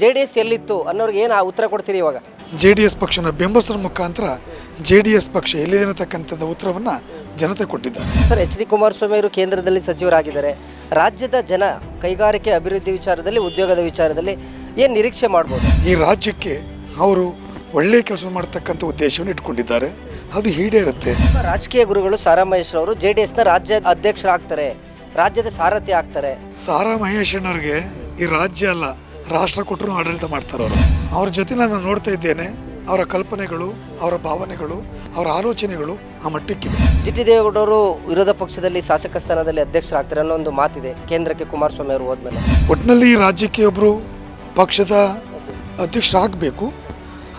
J D S ಎಲ್ಲಿತ್ತು ಅನ್ನೋರಿಗೆ ಏನು ಉತ್ತರ ಕೊಡ್ತೀರಿ ಇವಾಗ? ಜೆ ಡಿ ಎಸ್ ಪಕ್ಷನ ಬೆಂಬಲಿಸೋದ್ರ ಮುಖಾಂತರ ಜೆ ಡಿ ಎಸ್ ಪಕ್ಷ ಎಲ್ಲಿದೆ ಅನ್ನತಕ್ಕಂಥದ್ದು ಉತ್ತರವನ್ನು ಜನತೆ ಕೊಟ್ಟಿದ್ದಾರೆ. ಸರ್ ಎಚ್ ಡಿ ಕುಮಾರಸ್ವಾಮಿ ಅವರು ಕೇಂದ್ರದಲ್ಲಿ ಸಚಿವರಾಗಿದ್ದಾರೆ. ರಾಜ್ಯದ ಜನ ಕೈಗಾರಿಕೆ ಅಭಿವೃದ್ಧಿ ವಿಚಾರದಲ್ಲಿ ಉದ್ಯೋಗದ ವಿಚಾರದಲ್ಲಿ ಏನು ನಿರೀಕ್ಷೆ ಮಾಡ್ಬೋದು? ಈ ರಾಜ್ಯಕ್ಕೆ ಅವರು ಒಳ್ಳೆಯ ಕೆಲಸ ಮಾಡತಕ್ಕಂಥ ಉದ್ದೇಶವನ್ನು ಇಟ್ಕೊಂಡಿದ್ದಾರೆ. ಅದು ಈಡೇರುತ್ತೆ. ಇರುತ್ತೆ ರಾಜಕೀಯ ಗುರುಗಳು ಸಾರಾ ಮಹೇಶ್ ಅವರು ಜೆ ಡಿ ಎಸ್ನ ರಾಜ್ಯ ಅಧ್ಯಕ್ಷರಾಗ್ತಾರೆ ರಾಜ್ಯದ ಸಾರಥಿ ಆಗ್ತಾರೆ. ಸಾರಾ ಮಹೇಶ್ ಅಣ್ಣವ್ರಿಗೆ ಈ ರಾಜ್ಯ ಅಲ್ಲ ರಾಷ್ಟ್ರ ಕೊಟ್ಟರು ಆಡಳಿತ ಮಾಡ್ತಾರೆ ಅವರು. ಅವ್ರ ಜೊತೆ ನಾನು ನೋಡ್ತಾ ಇದ್ದೇನೆ ಅವರ ಕಲ್ಪನೆಗಳು ಅವರ ಭಾವನೆಗಳು ಅವರ ಆಲೋಚನೆಗಳು ಆ ಮಟ್ಟಕ್ಕಿದೆ. ಜಿ ಟಿ ದೇವೇಗೌಡರು ವಿರೋಧ ಪಕ್ಷದಲ್ಲಿ ಶಾಸಕ ಸ್ಥಾನದಲ್ಲಿ ಅಧ್ಯಕ್ಷರಾಗ್ತಾರೆ ಅನ್ನೋ ಒಂದು ಮಾತಿದೆ ಕೇಂದ್ರಕ್ಕೆ ಕುಮಾರಸ್ವಾಮಿ ಅವರು ಹೋದ್ಮೇಲೆ. ಒಟ್ಟಿನಲ್ಲಿ ಈ ರಾಜ್ಯಕ್ಕೆ ಒಬ್ಬರು ಪಕ್ಷದ ಅಧ್ಯಕ್ಷರಾಗಬೇಕು.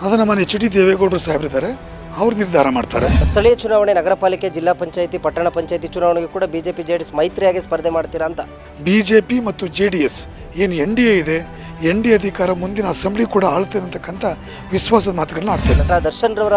ಅದನ್ನು ನಮ್ಮ ಎಚ್ ಡಿ ದೇವೇಗೌಡರು ಸಾಹೇಬರಿದ್ದಾರೆ. ಅವ್ರು ನಿರ್ಧಾರ ಮಾಡ್ತಾರೆ. ಸ್ಥಳೀಯ ಚುನಾವಣೆ ನಗರ ಪಾಲಿಕೆ ಜಿಲ್ಲಾ ಪಂಚಾಯತಿ ಪಟ್ಟಣ ಪಂಚಾಯತಿ ಚುನಾವಣೆಗೆ ಕೂಡ ಬಿಜೆಪಿ ಜೆ ಡಿ ಎಸ್ ಮೈತ್ರಿಯಾಗಿ ಸ್ಪರ್ಧೆ ಮಾಡ್ತೀರಾ ಅಂತ. ಬಿ ಜೆ ಪಿ ಮತ್ತು ಜೆ ಡಿ ಎಸ್ ಏನು ಎನ್ ಡಿ ಎ ಇದೆ ಎನ್ ಡಿ ಅಧಿಕಾರ ಮುಂದಿನ ಅಸೆಂಬ್ಲಿ ಕೂಡ ಆಳ್ತದೆ ಅಂತಕ್ಕಂಥ ವಿಶ್ವಾಸದ ಮಾತುಗಳನ್ನ ಆಡ್ತೇನೆ ನಟ ದರ್ಶನ್ ರವರ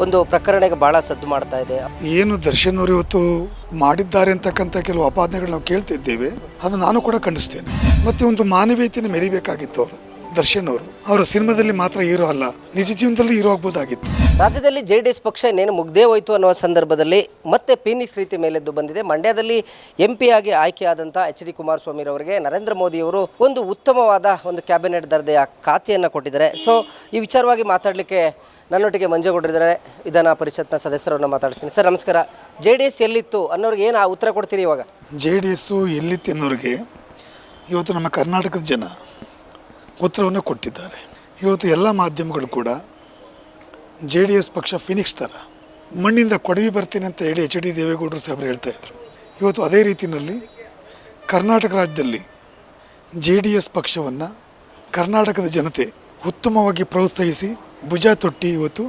ಒಂದು ಪ್ರಕರಣಕ್ಕೆ ಬಹಳ ಸದ್ದು ಮಾಡ್ತಾ ಇದೆ. ಏನು ದರ್ಶನ್ ಅವರು ಇವತ್ತು ಮಾಡಿದ್ದಾರೆ ಅಂತಕ್ಕಂಥ ಕೆಲವು ಅಪಾದನೆಗಳು ನಾವು ಕೇಳ್ತಿದ್ದೇವೆ. ಅದು ನಾನು ಕೂಡ ಖಂಡಿಸ್ತೇನೆ. ಮತ್ತೆ ಒಂದು ಮಾನವೀಯತೆಯನ್ನು ಮೆರಿಬೇಕಾಗಿತ್ತು ಅವರು. ದರ್ಶನ್ ಅವರು. ಅವರು ಸಿನಿಮಾದಲ್ಲಿ ಮಾತ್ರ ಹೀರೋ ಅಲ್ಲ ನಿಜ ಜೀವನದಲ್ಲಿ ಹೀರೋ ಆಗ್ಬೋದಾಗಿತ್ತು. ರಾಜ್ಯದಲ್ಲಿ ಜೆ ಡಿ ಎಸ್ ಪಕ್ಷ ಇನ್ನೇನು ಮುಗ್ದೇ ಹೋಯ್ತು ಅನ್ನುವ ಸಂದರ್ಭದಲ್ಲಿ ಮತ್ತೆ ಫೀನಿಕ್ಸ್ ರೀತಿ ಮೇಲೆದ್ದು ಬಂದಿದೆ. ಮಂಡ್ಯದಲ್ಲಿ ಎಂ ಪಿ ಆಗಿ ಆಯ್ಕೆಯಾದಂಥ ಎಚ್ ಡಿ ಕುಮಾರಸ್ವಾಮಿ ರವರಿಗೆ ನರೇಂದ್ರ ಮೋದಿಯವರು ಒಂದು ಉತ್ತಮವಾದ ಒಂದು ಕ್ಯಾಬಿನೆಟ್ ದರ್ಜೆಯ ಖಾತೆಯನ್ನು ಕೊಟ್ಟಿದ್ದಾರೆ. ಸೊ ಈ ವಿಚಾರವಾಗಿ ಮಾತಾಡಲಿಕ್ಕೆ ನನ್ನೊಟ್ಟಿಗೆ ಮಂಜೇಗೌಡರಿದ್ದಾರೆ. ವಿಧಾನ ಪರಿಷತ್ನ ಸದಸ್ಯರನ್ನು ಮಾತಾಡಿಸ್ತೀನಿ. ಸರ್ ನಮಸ್ಕಾರ. ಜೆ ಡಿ ಎಸ್ ಎಲ್ಲಿತ್ತು ಅನ್ನೋರಿಗೆ ಏನು ಉತ್ತರ ಕೊಡ್ತೀರಿ ಇವಾಗ? ಜೆ ಡಿ ಎಸ್ಸು ಎಲ್ಲಿತ್ತು ಅನ್ನೋರಿಗೆ ಇವತ್ತು ನಮ್ಮ ಕರ್ನಾಟಕದ ಜನ ಉತ್ತರವನ್ನು ಕೊಟ್ಟಿದ್ದಾರೆ. ಇವತ್ತು ಎಲ್ಲ ಮಾಧ್ಯಮಗಳು ಕೂಡ ಜೆ ಡಿ ಎಸ್ ಪಕ್ಷ ಫಿನಿಕ್ಸ್ ಥರ ಮಣ್ಣಿಂದ ಕೊಡವಿ ಬರ್ತೀನಿ ಅಂತ ಹೇಳಿ ಎಚ್ ಡಿ ದೇವೇಗೌಡರು ಸಾಹೇಬರು ಹೇಳ್ತಾ ಇದ್ರು. ಇವತ್ತು ಅದೇ ರೀತಿಯಲ್ಲಿ ಕರ್ನಾಟಕ ರಾಜ್ಯದಲ್ಲಿ ಜೆ ಡಿ ಎಸ್ ಪಕ್ಷವನ್ನು ಕರ್ನಾಟಕದ ಜನತೆ ಉತ್ತಮವಾಗಿ ಪ್ರೋತ್ಸಾಹಿಸಿ ಭುಜ ತೊಟ್ಟಿ ಇವತ್ತು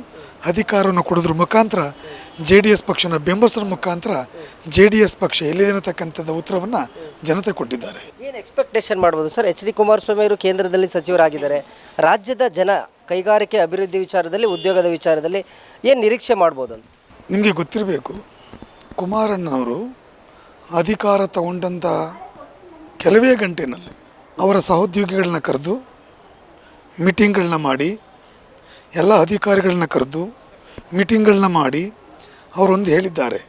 ಅಧಿಕಾರವನ್ನು ಕೊಡೋದ್ರ ಮುಖಾಂತರ ಜೆ ಡಿ ಎಸ್ ಪಕ್ಷನ ಬೆಂಬಲಿಸೋದ್ರ ಮುಖಾಂತರ ಜೆ ಡಿ ಎಸ್ ಪಕ್ಷ ಎಲ್ಲಿದೆ ಅನ್ನತಕ್ಕಂಥದ್ದು ಉತ್ತರವನ್ನು ಜನತೆ ಕೊಟ್ಟಿದ್ದಾರೆ. ಏನು ಎಕ್ಸ್ಪೆಕ್ಟೇಷನ್ ಮಾಡ್ಬೋದು ಸರ್? ಎಚ್ ಡಿ ಕುಮಾರಸ್ವಾಮಿ ಅವರು ಕೇಂದ್ರದಲ್ಲಿ ಸಚಿವರಾಗಿದ್ದಾರೆ. ರಾಜ್ಯದ ಜನ ಕೈಗಾರಿಕೆ ಅಭಿವೃದ್ಧಿ ವಿಚಾರದಲ್ಲಿ ಉದ್ಯೋಗದ ವಿಚಾರದಲ್ಲಿ ಏನು ನಿರೀಕ್ಷೆ ಮಾಡ್ಬೋದು ಅಂತ? ನಿಮಗೆ ಗೊತ್ತಿರಬೇಕು ಕುಮಾರಣ್ಣವರು ಅಧಿಕಾರ ತಗೊಂಡಂಥ ಕೆಲವೇ ಗಂಟೆನಲ್ಲಿ ಅವರ ಸಹೋದ್ಯೋಗಿಗಳನ್ನ ಕರೆದು ಮೀಟಿಂಗ್ಗಳನ್ನ ಮಾಡಿ ಎಲ್ಲ ಅಧಿಕಾರಿಗಳನ್ನ ಕರೆದು ಮೀಟಿಂಗ್ಗಳನ್ನ ಮಾಡಿ ಅವರೊಂದು ಹೇಳಿದ್ದಾರೆ,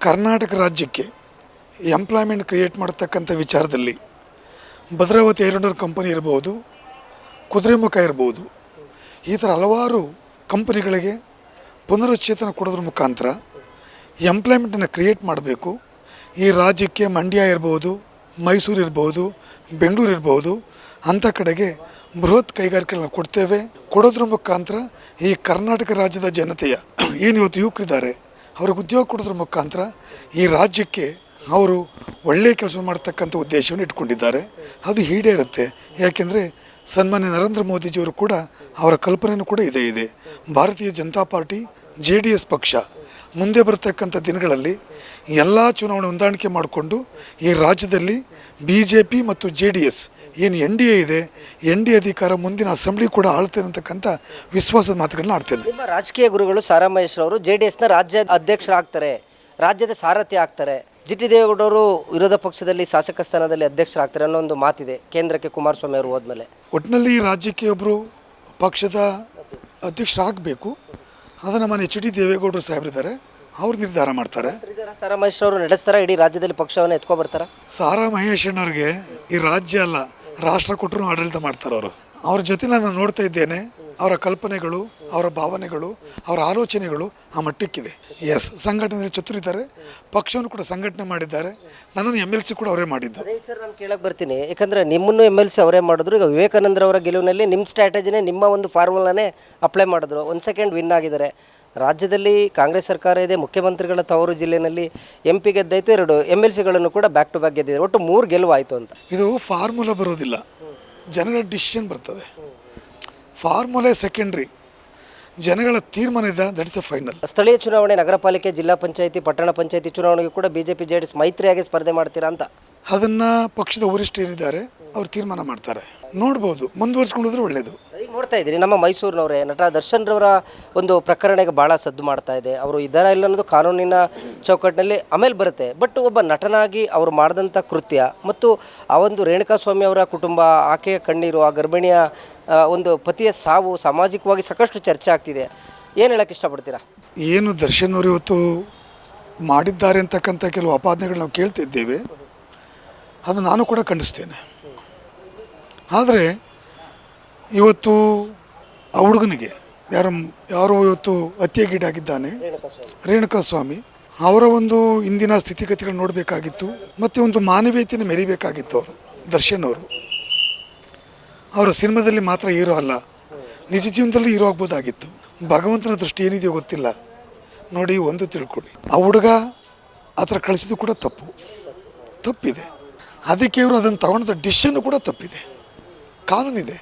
ಕರ್ನಾಟಕ ರಾಜ್ಯಕ್ಕೆ ಎಂಪ್ಲಾಯ್ಮೆಂಟ್ ಕ್ರಿಯೇಟ್ ಮಾಡತಕ್ಕಂಥ ವಿಚಾರದಲ್ಲಿ ಭದ್ರಾವತಿ ಐರನ್ನೂರು ಕಂಪನಿ ಇರ್ಬೋದು, ಕುದುರೆಮುಖ ಇರ್ಬೋದು, ಈ ಥರ ಹಲವಾರು ಕಂಪನಿಗಳಿಗೆ ಪುನರುಚ್ಛೇತನ ಕೊಡೋದ್ರ ಮುಖಾಂತರ ಎಂಪ್ಲಾಯ್ಮೆಂಟನ್ನು ಕ್ರಿಯೇಟ್ ಮಾಡಬೇಕು. ಈ ರಾಜ್ಯಕ್ಕೆ ಮಂಡ್ಯ ಇರ್ಬೋದು, ಮೈಸೂರು ಇರ್ಬೋದು, ಬೆಂಗಳೂರು ಇರ್ಬೋದು, ಅಂಥ ಕಡೆಗೆ ಬೃಹತ್ ಕೈಗಾರಿಕೆಗಳನ್ನ ಕೊಡ್ತೇವೆ. ಕೊಡೋದ್ರ ಮುಖಾಂತರ ಈ ಕರ್ನಾಟಕ ರಾಜ್ಯದ ಜನತೆಯ, ಏನು ಇವತ್ತು ಯುವಕರಿದ್ದಾರೆ ಅವ್ರಿಗೆ ಉದ್ಯೋಗ ಕೊಡೋದ್ರ ಮುಖಾಂತರ ಈ ರಾಜ್ಯಕ್ಕೆ ಅವರು ಒಳ್ಳೆಯ ಕೆಲಸ ಮಾಡ್ತಕ್ಕಂಥ ಉದ್ದೇಶವನ್ನು ಇಟ್ಕೊಂಡಿದ್ದಾರೆ. ಅದು ಈಡೇರುತ್ತೆ. ಯಾಕೆಂದರೆ ಸನ್ಮಾನ್ಯ ನರೇಂದ್ರ ಮೋದಿಜಿಯವರು ಕೂಡ ಅವರ ಕಲ್ಪನೆಯೂ ಕೂಡ ಇದೇ ಇದೆ. Bharatiya Janata Party J D S ಪಕ್ಷ. ಮುಂದೆ ಬರತಕ್ಕಂಥ ದಿನಗಳಲ್ಲಿ ಎಲ್ಲ ಚುನಾವಣೆ ಹೊಂದಾಣಿಕೆ ಮಾಡಿಕೊಂಡು ಈ ರಾಜ್ಯದಲ್ಲಿ ಬಿ ಜೆ ಪಿ ಮತ್ತು ಜೆ ಡಿ ಎಸ್ ಏನು ಎನ್ ಡಿ ಎ ಇದೆ ಎನ್ ಡಿ ಅಧಿಕಾರ ಮುಂದಿನ ಅಸೆಂಬ್ಲಿ ಕೂಡ ಆಳ್ತೇನೆ ಅಂತಕ್ಕಂಥ ವಿಶ್ವಾಸದ ಮಾತುಗಳನ್ನ ಆಡ್ತೇನೆ ನಿಮ್ಮ ರಾಜಕೀಯ ಗುರುಗಳು ಸಾರಾ ಮಹೇಶ್ ಅವರು ಜೆ ಡಿ ಎಸ್ನ ರಾಜ್ಯ ಅಧ್ಯಕ್ಷರಾಗ್ತಾರೆ ರಾಜ್ಯದ ಸಾರಥಿ ಆಗ್ತಾರೆ. ಜಿ ಟಿ ದೇವೇಗೌಡರು ವಿರೋಧ ಪಕ್ಷದಲ್ಲಿ ಶಾಸಕ ಸ್ಥಾನದಲ್ಲಿ ಅಧ್ಯಕ್ಷರಾಗ್ತಾರೆ ಅನ್ನೋ ಒಂದು ಮಾತಿದೆ ಕೇಂದ್ರಕ್ಕೆ ಕುಮಾರಸ್ವಾಮಿ ಅವರು ಹೋದ್ಮೇಲೆ. ಒಟ್ಟಿನಲ್ಲಿ ರಾಜ್ಯಕ್ಕೆ ಒಬ್ಬರು ಪಕ್ಷದ ಅಧ್ಯಕ್ಷರಾಗಬೇಕು. ಅದನ್ನು ನಮ್ಮ ಎಚ್ ಡಿ ದೇವೇಗೌಡರು ಸಾಹೇಬರಿದ್ದಾರೆ ಅವ್ರು ನಿರ್ಧಾರ ಮಾಡ್ತಾರೆ. ಸಾರಾ ಮಹೇಶ್ ಅವರು ನಡೆಸ್ತಾರೆ? ಇಡೀ ರಾಜ್ಯದಲ್ಲಿ ಪಕ್ಷವನ್ನು ಎತ್ಕೊ ಬರ್ತಾರ? ಸಾರಾ ಮಹೇಶ್ ಅಣ್ಣವ್ರಿಗೆ ಈ ರಾಜ್ಯ ಅಲ್ಲ ರಾಷ್ಟ್ರ ಕೊಟ್ಟರು ಆಡಳಿತ ಮಾಡ್ತಾರೆ ಅವರು ಅವ್ರ ಜೊತೆ ನಾನು ನೋಡ್ತಾ ಇದ್ದೇನೆ. ಅವರ ಕಲ್ಪನೆಗಳು ಅವರ ಭಾವನೆಗಳು ಅವರ ಆಲೋಚನೆಗಳು ಆ ಮಟ್ಟಕ್ಕಿದೆ ಎಸ್ ಸಂಘಟನೆಯಲ್ಲಿ ಚತುರಿದ್ದಾರೆ ಪಕ್ಷವನ್ನು ಕೂಡ ಸಂಘಟನೆ ಮಾಡಿದ್ದಾರೆ. ನನ್ನನ್ನು ಎಂ ಎಲ್ ಸಿ ಕೂಡ ಅವರೇ ಮಾಡಿದ್ದು. ಅದೇ ವಿಚಾರ ನಾನು ಕೇಳಕ್ಕೆ ಬರ್ತೀನಿ. ಯಾಕಂದರೆ ನಿಮ್ಮನ್ನು ಎಂ ಎಲ್ ಸಿ ಅವರೇ ಮಾಡಿದ್ರು. ಈಗ ವಿವೇಕಾನಂದರವರ ಗೆಲುವಿನಲ್ಲಿ ನಿಮ್ಮ ಸ್ಟ್ರಾಟಜಿನೇ ನಿಮ್ಮ ಒಂದು ಫಾರ್ಮುಲಾನೇ ಅಪ್ಲೈ ಮಾಡಿದ್ರು. ಒಂದು ಸೆಕೆಂಡ್ ವಿನ್ ಆಗಿದ್ದಾರೆ. ರಾಜ್ಯದಲ್ಲಿ ಕಾಂಗ್ರೆಸ್ ಸರ್ಕಾರ ಇದೆ ಮುಖ್ಯಮಂತ್ರಿಗಳ ತವರು ಜಿಲ್ಲೆಯಲ್ಲಿ ಎಂ ಪಿ ಗೆದ್ದಾಯಿತು ಎರಡು ಎಂ ಎಲ್ ಸಿಗಳನ್ನು ಕೂಡ ಬ್ಯಾಕ್ ಟು ಬ್ಯಾಕ್ ಗೆದ್ದಿದೆ ಒಟ್ಟು ಮೂರು ಗೆಲುವಾಯಿತು ಅಂತ. ಇದು ಫಾರ್ಮುಲಾ ಬರೋದಿಲ್ಲ ಜನರ ಡಿಸಿಷನ್ ಬರ್ತದೆ. Formula secondary. ಜನಗಳ ತೀರ್ಮಾನ ಇದೆ ದಟ್ಸ್ ದ ಫೈನಲ್ ಸ್ಥಳೀಯ ಚುನಾವಣೆ ನಗರ ಪಾಲಿಕೆ ಜಿಲ್ಲಾ ಪಂಚಾಯಿತಿ, ಪಟ್ಟಣ ಪಂಚಾಯಿತಿ ಚುನಾವಣೆಗೆ ಕೂಡ BJP J P J D S ಮೈತ್ರಿಯಾಗಿ ಸ್ಪರ್ಧೆ ಮಾಡ್ತೀರಾ ಅಂತ. ಅದನ್ನು ಪಕ್ಷದ ವರಿಷ್ಠ ಏನಿದ್ದಾರೆ ಅವ್ರು ತೀರ್ಮಾನ ಮಾಡ್ತಾರೆ. ನೋಡ್ಬೋದು ಮುಂದುವರಿಸ್ಕೊಂಡೋದ್ರೆ ಒಳ್ಳೆಯದು ಈಗ ನೋಡ್ತಾ ಇದ್ದೀರಿ ನಮ್ಮ ಮೈಸೂರಿನವರೇ. ನಟ ದರ್ಶನ್ ರವರ ಒಂದು ಪ್ರಕರಣಕ್ಕೆ ಭಾಳ ಸದ್ದು ಮಾಡ್ತಾ ಇದೆ. ಅವರು ಇದರ ಇಲ್ಲ ಅನ್ನೋದು ಕಾನೂನಿನ ಚೌಕಟ್ಟಿನಲ್ಲಿ ಆಮೇಲೆ ಬರುತ್ತೆ. ಬಟ್ ಒಬ್ಬ ನಟನಾಗಿ ಅವರು ಮಾಡಿದಂಥ ಕೃತ್ಯ ಮತ್ತು ಆ ಒಂದು ರೇಣುಕಾಸ್ವಾಮಿ ಅವರ ಕುಟುಂಬ ಆಕೆಯ ಕಣ್ಣೀರು ಆ ಗರ್ಭಿಣಿಯ ಆ, ಒಂದು ಪತಿಯ ಸಾವು ಸಾಮಾಜಿಕವಾಗಿ ಸಾಕಷ್ಟು ಚರ್ಚೆ ಆಗ್ತಿದೆ. ಏನು ಹೇಳಕ್ಕೆ ಇಷ್ಟಪಡ್ತೀರಾ? ಏನು ದರ್ಶನ್ ಅವರು ಇವತ್ತು ಮಾಡಿದ್ದಾರೆ ಅಂತಕ್ಕಂಥ ಕೆಲವು ಅಪಾದನೆಗಳು ನಾವು ಕೇಳ್ತಿದ್ದೇವೆ. ಅದು ನಾನು ಕೂಡ ಖಂಡಿಸ್ತೇನೆ. ಆದರೆ ಇವತ್ತು ಆ ಹುಡುಗನಿಗೆ, ಯಾರು, ಯಾರೋ ಇವತ್ತು ಹತ್ಯೆಗೀಡಾಗಿದ್ದಾನೆ, ರೇಣುಕಾ ಸ್ವಾಮಿ. ಅವರ ಒಂದು ಇಂದಿನ ಸ್ಥಿತಿಗತಿಗಳು ನೋಡಬೇಕಾಗಿತ್ತು, ಮತ್ತು ಒಂದು ಮಾನವೀಯತೆಯನ್ನು ಮೆರಿಬೇಕಾಗಿತ್ತು ಅವರು ದರ್ಶನ್ ಅವರು ಅವರು ಸಿನಿಮಾದಲ್ಲಿ ಮಾತ್ರ ಹೀರೋ ಅಲ್ಲ, ನಿಜ ಜೀವನದಲ್ಲಿ ಹೀರೋ ಆಗ್ಬೋದಾಗಿತ್ತು. ಭಗವಂತನ ದೃಷ್ಟಿ ಏನಿದೆಯೋ ಗೊತ್ತಿಲ್ಲ. ನೋಡಿ, ಒಂದು ತಿಳ್ಕೊಳ್ಳಿ. ಆ ಹುಡುಗ ಆ ಥರ ಕಳಿಸಿದ್ದು ಕೂಡ ತಪ್ಪು. ತಪ್ಪಿದೆ. ಅದಕ್ಕೆ ಇವರು ಅದನ್ನು ತಗೊಂಡ ಡಿಶನ್ನು ಕೂಡ ತಪ್ಪಿದೆ. ಕಾನೂನಿದೆ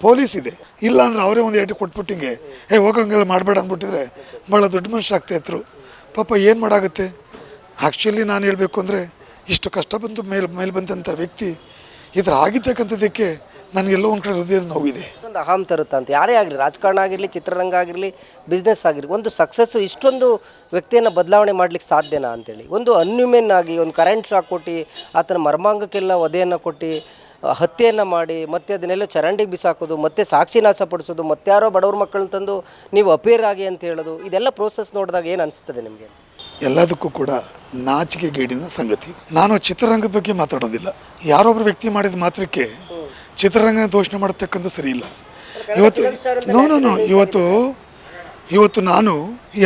ಪೊಲೀಸ್ ಇದೆ ಇಲ್ಲ ಅಂದ್ರೆ ಅವರೇ ಒಂದು ಏಟು ಕೊಟ್ಬಿಟ್ಟು ಹಿಂಗೆ ಏ, ಹೋಗಂಗೆಲ್ಲ ಮಾಡಬೇಡ ಅಂದ್ಬಿಟ್ಟಿದ್ರೆ ಭಾಳ ದೊಡ್ಡ ಮನುಷ್ಯ ಆಗ್ತಾ ಇದ್ರು. ಪಾಪ ಏನು ಮಾಡಾಗುತ್ತೆ? ಆ್ಯಕ್ಚುಲಿ ನಾನು ಹೇಳಬೇಕು ಅಂದರೆ, ಇಷ್ಟು ಕಷ್ಟ ಬಂದು ಮೇಲೆ ಮೇಲೆ ಬಂದಂಥ ವ್ಯಕ್ತಿ ಇದರ ಆಗಿರ್ತಕ್ಕಂಥದ್ದಕ್ಕೆ ನನಗೆಲ್ಲೋ ಒಂದು ಕಡೆ ಹೃದಯದ ನೋವಿದೆ. ಒಂದು ಅಹಂ ತರುತ್ತೆ ಅಂತ. ಯಾರೇ ಆಗಲಿ ರಾಜಕಾರಣ ಆಗಿರಲಿ ಚಿತ್ರರಂಗ ಆಗಿರಲಿ ಬಿಸ್ನೆಸ್ ಆಗಿರಲಿ ಒಂದು ಸಕ್ಸಸ್ಸು ಇಷ್ಟೊಂದು ವ್ಯಕ್ತಿಯನ್ನು ಬದಲಾವಣೆ ಮಾಡ್ಲಿಕ್ಕೆ ಸಾಧ್ಯನಾ ಅಂತೇಳಿ. ಒಂದು ಅನ್ಯೂಮೆನ್ ಆಗಿ ಒಂದು ಕರೆಂಟ್ ಶಾಕ್ ಕೊಟ್ಟು ಆತನ ಮರ್ಮಾಂಗಕ್ಕೆಲ್ಲ ಒದೆಯನ್ನು ಕೊಟ್ಟು ಹತ್ಯೆಯನ್ನು ಮಾಡಿ ಮತ್ತೆ ಅದನ್ನೆಲ್ಲ ಚರಂಡಿಗೆ ಬಿಸಾಕೋದು ಮತ್ತೆ ಸಾಕ್ಷಿ ನಾಶಪಡಿಸೋದು ಮತ್ತಾರೋ ಬಡವ್ರ ಮಕ್ಕಳನ್ನ ತಂದು ನೀವು ಅಪೇರ್ ಆಗಿ ಅಂತ ಹೇಳೋದು ಇದೆಲ್ಲ ಪ್ರೋಸೆಸ್ ನೋಡಿದಾಗ ಏನು ಅನಿಸ್ತದೆ ನಿಮಗೆ? ಎಲ್ಲದಕ್ಕೂ ಕೂಡ ನಾಚಿಕೆ ಗೇಡಿನ ಸಂಗತಿ. ನಾನು ಚಿತ್ರರಂಗದ ಬಗ್ಗೆ ಮಾತಾಡೋದಿಲ್ಲ. ಯಾರೊಬ್ಬರು ವ್ಯಕ್ತಿ ಮಾಡಿದ ಮಾತ್ರಕ್ಕೆ ಚಿತ್ರರಂಗನ ದೋಷಣೆ ಮಾಡತಕ್ಕಂಥ ಸರಿ ಇಲ್ಲ. ಇವತ್ತು ನೋ ನೋ ನೋ ಇವತ್ತು ಇವತ್ತು ನಾನು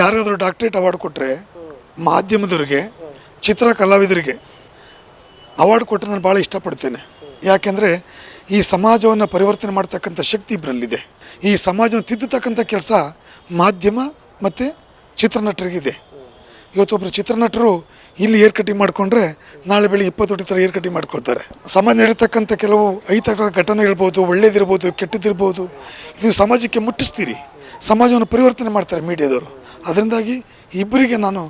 ಯಾರಾದರೂ ಡಾಕ್ಟ್ರೇಟ್ ಅವಾರ್ಡ್ ಕೊಟ್ಟರೆ ಮಾಧ್ಯಮದವ್ರಿಗೆ ಚಿತ್ರ ಕಲಾವಿದರಿಗೆ ಅವಾರ್ಡ್ ಕೊಟ್ಟರೆ ನಾನು ಭಾಳ ಇಷ್ಟಪಡ್ತೇನೆ. ಯಾಕೆಂದರೆ ಈ ಸಮಾಜವನ್ನು ಪರಿವರ್ತನೆ ಮಾಡ್ತಕ್ಕಂಥ ಶಕ್ತಿ ಇಬ್ಬರಲ್ಲಿದೆ ಈ ಸಮಾಜವನ್ನು ತಿದ್ದತಕ್ಕಂಥ ಕೆಲಸ ಮಾಧ್ಯಮ ಮತ್ತು ಚಿತ್ರನಟರಿಗಿದೆ. ಇವತ್ತೊಬ್ಬರು ಚಿತ್ರನಟರು ಇಲ್ಲಿ ಏರ್ ಕಟಿಂಗ್ ಮಾಡಿಕೊಂಡ್ರೆ ನಾಳೆ ಬೆಳಿಗ್ಗೆ ಇಪ್ಪತ್ತು ಥರ ಏರ್ ಕಟಿಂಗ್ ಮಾಡ್ಕೊಳ್ತಾರೆ. ಸಮಾಜ ನಡೀತಕ್ಕಂಥ ಕೆಲವು ಐತಕ ಘಟನೆ ಇರ್ಬೋದು, ಒಳ್ಳೇದಿರ್ಬೋದು, ಕೆಟ್ಟದಿರ್ಬೋದು, ನೀವು ಸಮಾಜಕ್ಕೆ ಮುಟ್ಟಿಸ್ತೀರಿ. ಸಮಾಜವನ್ನು ಪರಿವರ್ತನೆ ಮಾಡ್ತಾರೆ ಮೀಡಿಯಾದವರು. ಅದರಿಂದಾಗಿ ಇಬ್ಬರಿಗೆ ನಾನು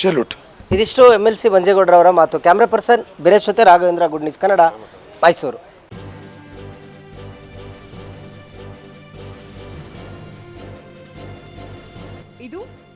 ಶೆಲ್ಯೂಟ್. ಇದಿಷ್ಟು ಎಂ ಎಲ್ ಸಿ ಮಂಜೇಗೌಡರವರ ಮಾತು. ಕ್ಯಾಮ್ರಾ ಪರ್ಸನ್ ಬಿರೇಶ್ವತೆ ರಾಘವೇಂದ್ರ ಗುಡ್ ನ್ಯೂಸ್ ಕನ್ನಡ ಮೈಸೂರು.